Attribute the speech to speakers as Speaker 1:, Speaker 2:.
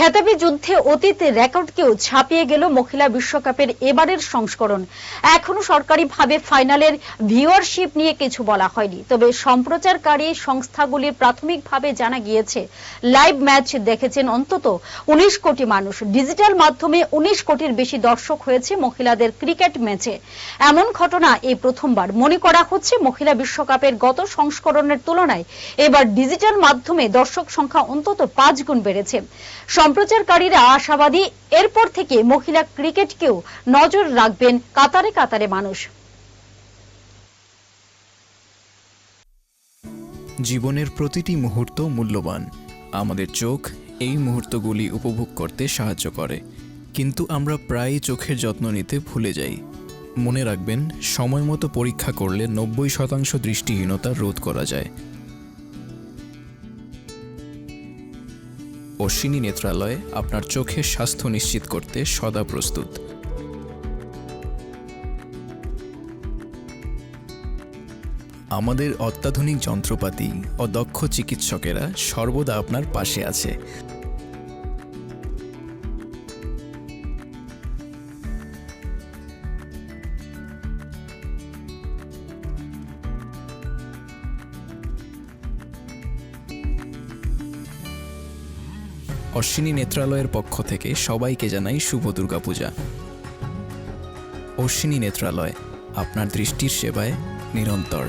Speaker 1: খেতাবি যুদ্ধে অতীত রেকর্ডকেও ছাপিয়ে গেল মহিলা বিশ্বকাপের এবারের সংস্করণ। এখনও সরকারিভাবে ফাইনালের ভিউয়ারশিপ নিয়ে কিছু বলা হয়নি। তবে সম্প্রচারকারী সংস্থাগুলির প্রাথমিকভাবে জানা গিয়েছে, লাইভ ম্যাচ দেখেছেন অন্তত উনিশ কোটি মানুষ। ডিজিটাল মাধ্যমে উনিশ কোটির বেশি দর্শক হয়েছে মহিলাদের ক্রিকেট ম্যাচে। এমন ঘটনা এই প্রথমবার। মনে করা হচ্ছে মহিলা বিশ্বকাপের গত সংস্করণের তুলনায় এবার ডিজিটাল মাধ্যমে দর্শক সংখ্যা অন্তত পাঁচ গুণ বেড়েছে। সম্প্রচারকারীরা আশাবাদী, এরপর থেকে মহিলা ক্রিকেটকেও নজর রাখবেন কাতারে কাতারে মানুষ।
Speaker 2: জীবনের প্রতিটি মুহূর্ত মূল্যবান। আমাদের চোখ এই মুহূর্তগুলি উপভোগ করতে সাহায্য করে। কিন্তু আমরা প্রায়ই চোখের যত্ন নিতে ভুলে যাই। মনে রাখবেন সময় মতো পরীক্ষা করলে নব্বই শতাংশ দৃষ্টিহীনতা রোধ করা যায়। অশ্বিনী নেত্রালয় আপনার চোখের স্বাস্থ্য নিশ্চিত করতে সদা প্রস্তুত। আমাদের অত্যাধুনিক যন্ত্রপাতি ও দক্ষ চিকিৎসকেরা সর্বদা আপনার পাশে আছে। অশ্বিনী নেত্রালয়ের পক্ষ থেকে সবাইকে জানাই শুভ দুর্গা পূজা অশ্বিনী নেত্রালয়, আপনার দৃষ্টির সেবায় নিরন্তর।